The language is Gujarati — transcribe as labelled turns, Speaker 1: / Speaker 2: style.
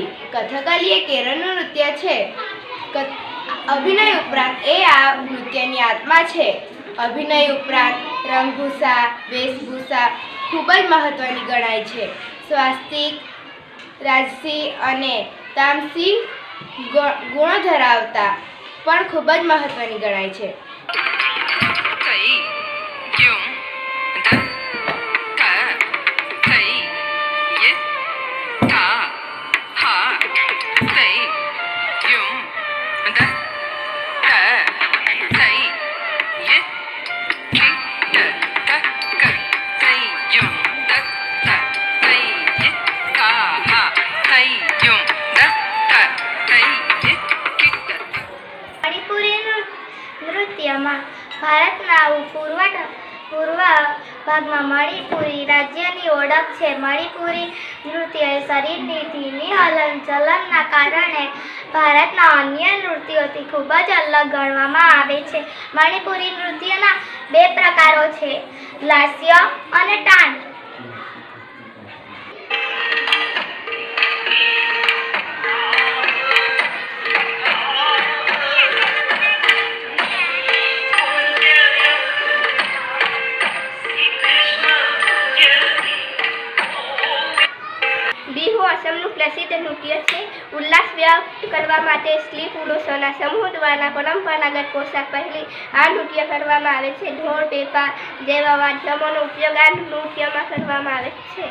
Speaker 1: કથકલી. એ કેરળનું નૃત્ય છે. અભિનય ઉપરાંત એ આ નૃત્યની આત્મા છે. અભિનય ઉપરાંત રંગભૂષા, વેશભૂષા ખૂબ જ મહત્ત્વની ગણાય છે. સ્વાસ્તિક, રાજસી અને તામસી ગુણો ધરાવતા પણ ખૂબ જ મહત્ત્વની ગણાય છે.
Speaker 2: નૃ- નૃત્યમાં ભારતના પૂર્વ પૂર્વ ભાગમાં મણિપુરી રાજ્યની ઓળખ છે. મણિપુરી નૃત્ય એ શરીરની ધીમી હલનચલનના કારણે ભારતના અન્ય નૃત્યોથી ખૂબ જ અલગ ગણવામાં આવે છે. મણિપુરી નૃત્યના બે પ્રકારો છે. લાસ્ય અને ટાન અસમનું પ્રસિદ્ધ નૃત્ય છે. ઉલ્લાસ વ્યક્ત કરવા માટે સ્ત્રી પુરુષોના સમૂહ દ્વારા પરંપરાગત પોશાક પહેરી આ નૃત્ય કરવામાં આવે છે. ઢોળ પેપા જેવા માધ્યમોનો ઉપયોગ આ નૃત્યમાં કરવામાં આવે છે.